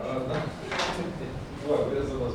А, так. Ладно, я за вас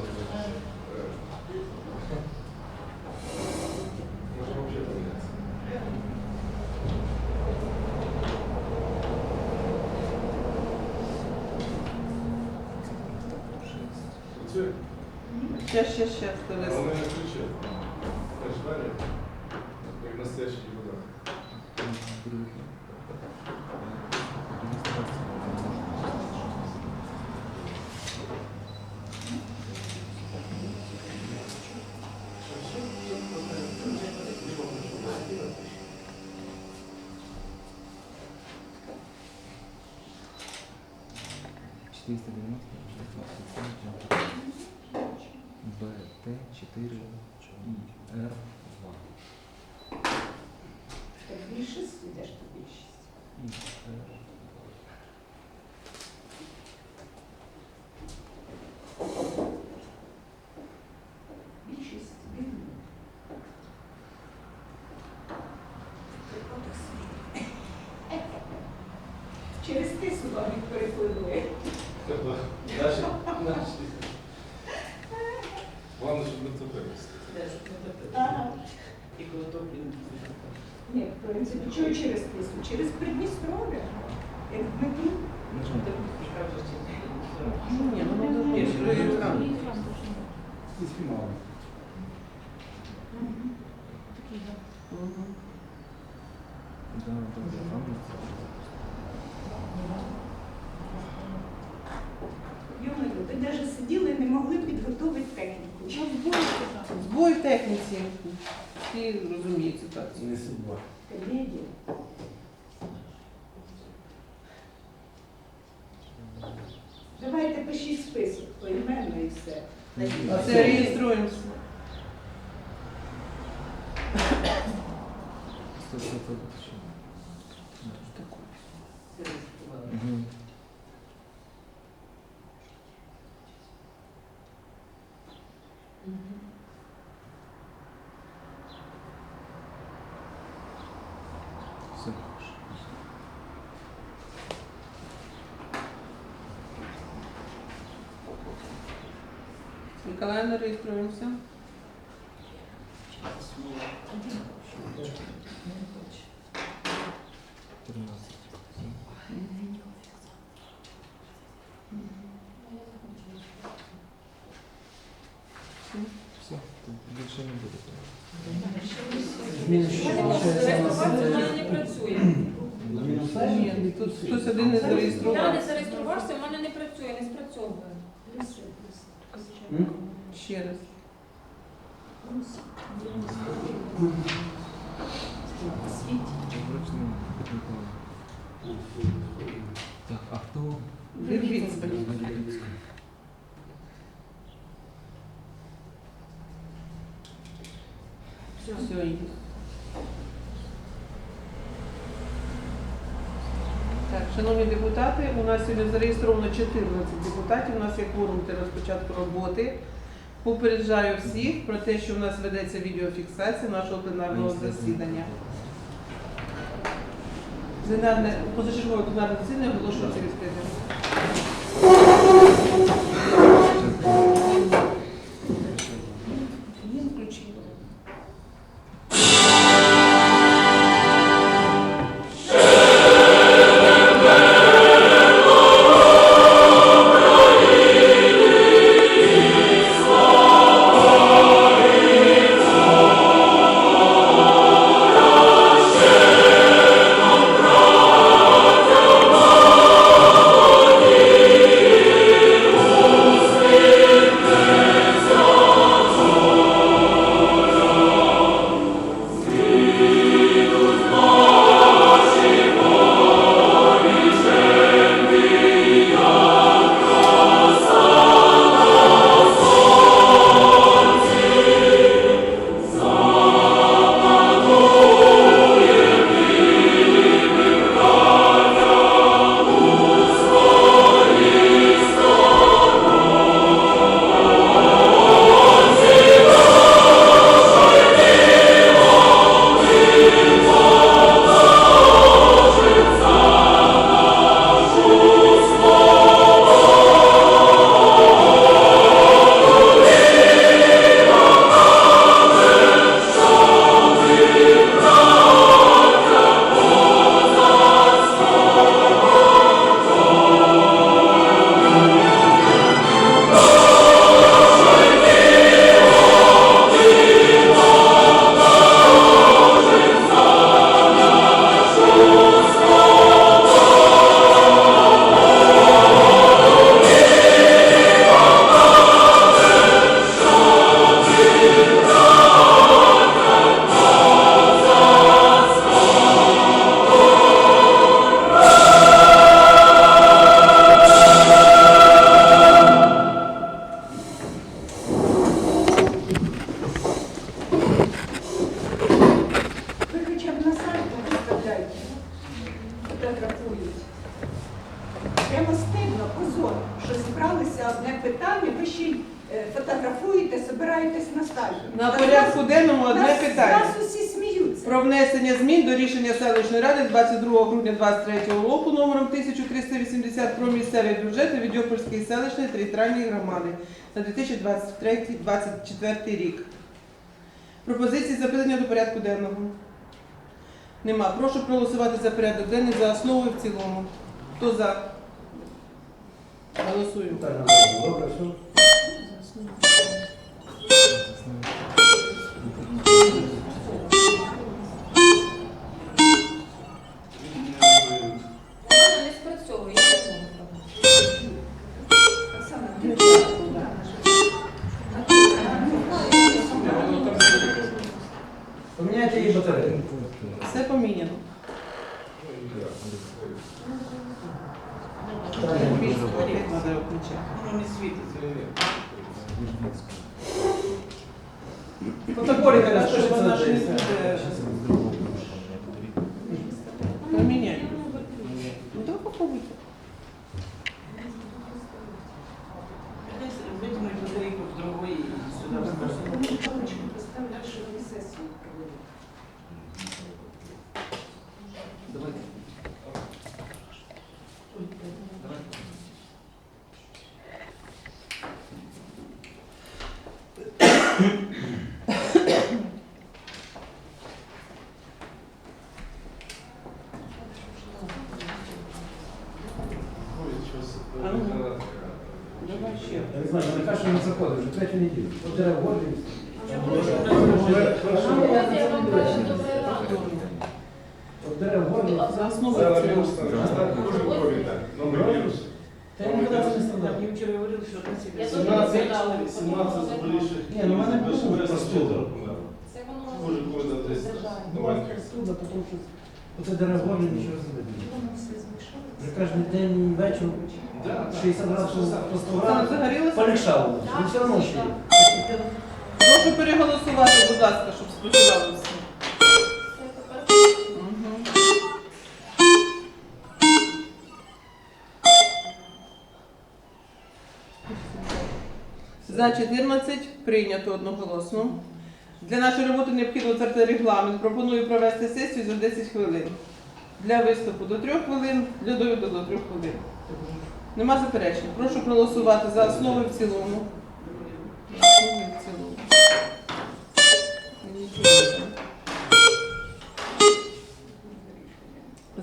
BT4IR2. Так більшість йдеш, то більшість. Більшість бідно. Через ти сюди переплили. Наші, наші. Главное, щоб не тупилися. Ага. Ні, в принципі, чого через тису? Через Придністров'я. Як в Дмитрі. Ні, ну не дуже. Є, Другий ну, екран. Із фіналу. Мгм. Да, да, да, техніку. Збой в техніці. Всі розуміють ситуацію. Не судьба. Колеги. Давайте пишіть список поіменно і все. А це реєструємося. Стоп, стоп, стоп, Реєструємося. Все, тут більше не буде. Зміни що Реєструватися в мене не працює. Ні, тут хтось один не Я не зареєстрував. зареєструвався, в мене не працює, не спрацьовує. Ще раз. Вручну Миколаїв. Так, а хто? Вірвіцька. Все, є. Так, шановні депутати, у нас сьогодні зареєстровано 14 депутатів. У нас є кворум для розпочатку роботи. Попереджаю всіх про те, що у нас ведеться відеофіксація нашого пленарного засідання. Позачергове пленарне засідання оголошується відкритим. Порядку денному одне Нас- питання. Нас усі сміються. Про внесення змін до рішення селищної ради 22 грудня 2023 року номером 1380 про місцевий бюджет Відьопольської селищної територіальної громади на 2023-2024 рік. Пропозиції запитання до порядку денного. Нема. Прошу проголосувати за порядок денний за основу і в цілому. Хто за? Голосуємо. Добре, все. У мене не спрацьовує. я не можу пробувати. Оксана, Ну, ти Воно там все таке. Поміняйте її батарею. Все поміняно. Воно не світиться. Протоколі не Вона розпишеться на ж не буде. Поміняй. Ну давай попробуйте. Витягнуть батарейку з другої і сюди представляєш, що вони сесію провели. Давайте. Давайте. Ой, щось, е, А ну. гранатка. Давай ще. Я не знаю, мене каже, що не заходить, вже третю неділю. От дерева гордість. От дерева гордість. За основу і в Зараз цілому. мінус там, кожен крові так. Номер мінус. Та я ніколи це не Так, страдав. мені вчора говорили, що Я сім'я. теж 17, 17 заболівших. Ні, ну, в мене Без простуда. Це воно Може, коли до десь новеньких. Простуда, тому що оце дерева нічого змішалося. Вже кожен день вечір Да, 60 разів по 100 Оксана, разів. загорілося? Полегшало. Ну все одно ще є. Прошу переголосувати, будь ласка, щоб спочивали. За 14 прийнято одноголосно. Для нашої роботи необхідно затвердити регламент. Пропоную провести сесію за 10 хвилин. Для виступу до 3 хвилин, для довіду до 3 хвилин. Нема заперечень. Прошу проголосувати за основу в цілому.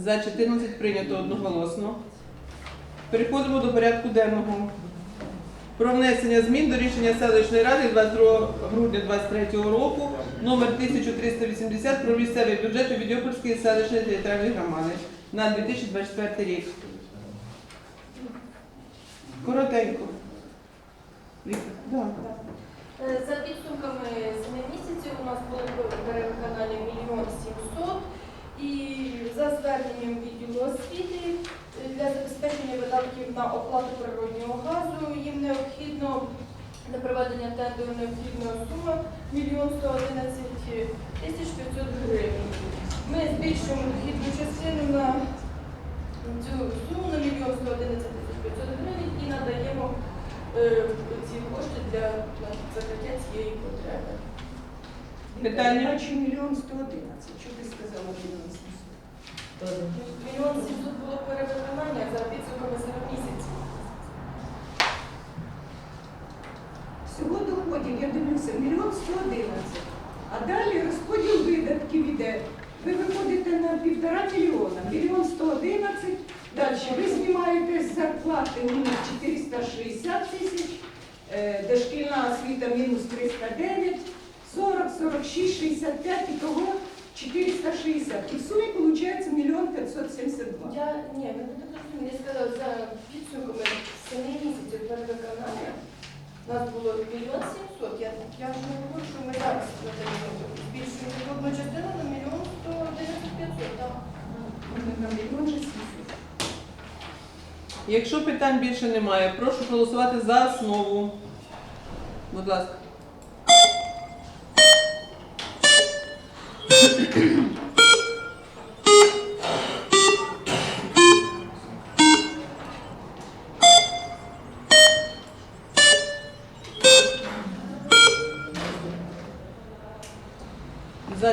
За 14 прийнято одноголосно. Переходимо до порядку денного. Про внесення змін до рішення селищної ради 22 грудня 2023 року номер 1380 про місцевий бюджет у Відьопольської селищної територіальної громади на 2024 рік. Коротенько. Да. Е, За підсумками 7 місяців у нас було перевиконання мільйон сімсот. І за зверненням відділу освіти для забезпечення видатків на оплату природнього газу їм необхідно для проведення тендеру необхідна мільйон сто одинадцять тисяч п'ятсот гривень. Ми збільшуємо дохідну частину на цю суму на мільйон сто одинадцять тисяч п'ятсот гривень і надаємо е, ці кошти для закриття цієї потреби. Питання? Бачу мільйон сто одинадцять. Що ти сказала мільйон сімсот? Мільйон сімсот було перевиконання за підсумками 7 місяців. Всього доходів, я дивлюся, мільйон сто одинадцять. А далі розподіл видатків іде. Ви виходите на півтора мільйона, мільйон сто одинадцять. Далі ви знімаєте з зарплати мінус 460 тисяч, е, дошкільна освіта мінус 309, 40, 46, 65 і того 460. І в сумі виходить мільйон 572. Я не так розумієте. Я сказала, за підсумками 7 місяців перевиконання у нас було мільйон сімсот. Я, я вже не говорю, що ми зараз надаємо збільшуємо одну частину на мільйон сто одинадцять п'ятсот. так. На мільйон же 700. Якщо питань більше немає, прошу голосувати за основу. Будь ласка. За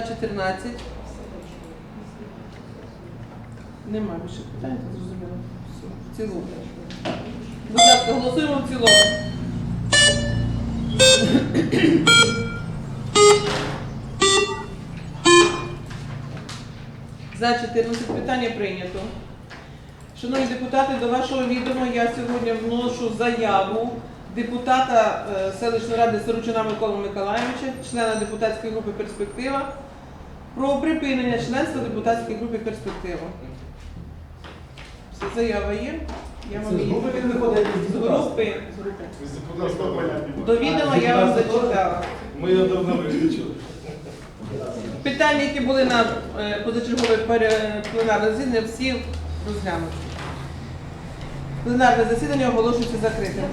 14. Немає більше питань, це зрозуміло. Все. В цілому. Будь ласка, голосуємо в цілому. За 14 питання прийнято. Шановні депутати, до вашого відома я сьогодні вношу заяву депутата е, селищної ради Сорочина Миколи Миколаївича, члена депутатської групи Перспектива, про припинення членства депутатської групи Перспектива. Заява є. Я вам її з групи. з групи. До відома я вам зачитала. Ми його давно виключили. Питання, які були на е, позачергове пленарне засідання, всі розглянуті. Пленарне засідання оголошується закритим.